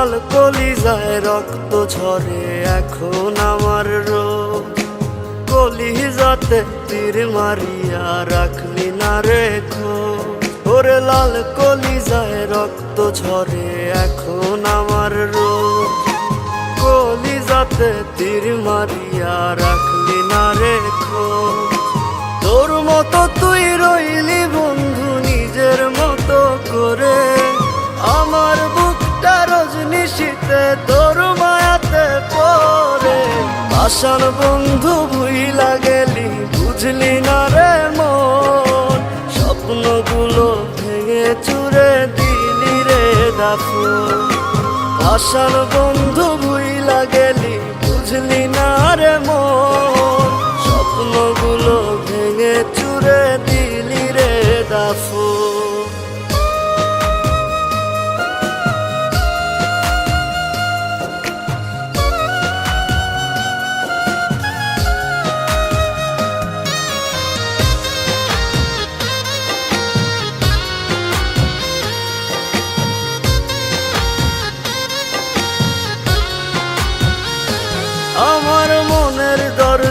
লাল কলিজায় রক্ত ঝরে এখন আমার রোগ। কলিজাতে তীর মারিয়া রাখলি না রেখো ওরে লাল কলিজায় রক্ত ঝরে এখন আমার রোগ। কলিজাতে তীর মারিয়া রাখলি না রেখো তোর মতো শীতে তোর মায়াতে পরে আসার বন্ধু ভুইলা গেলি, বুঝলি না রে মন। স্বপ্নগুলো ভেঙে চুরে দিলি রে দাফু আসার বন্ধু ভুইলা গেলি, বুঝলি না রে মন।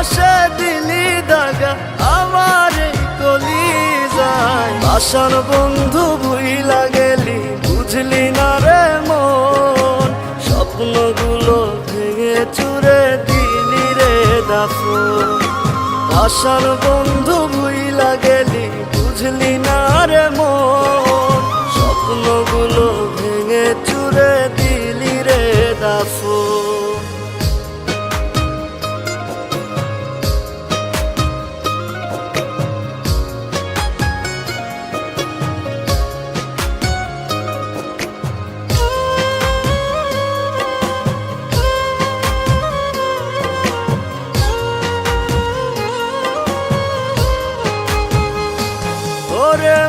বিনা দিলি দাগা, আমার এই কলি যায় আসার বন্ধু ভুইলা গেলি, বুঝলি না রে মন। স্বপ্নগুলো ভেঙে চুরে দিলি রে দাফু আসার বন্ধু ভুইলা গেলি, বুঝলি না রে মন। স্বপ্নগুলো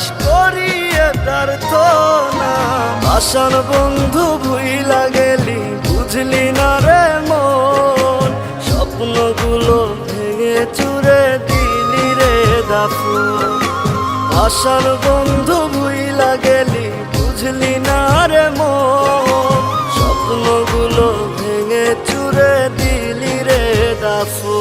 থাকিস করিয়ে তার তো না বন্ধু ভুইলা গেলি, বুঝলি না রে মন। স্বপ্নগুলো ভেঙে চুরে দিলি রে দাফু আসার বন্ধু ভুইলা গেলি, বুঝলি না রে মন। স্বপ্নগুলো ভেঙে চুরে দিলি রে দাফু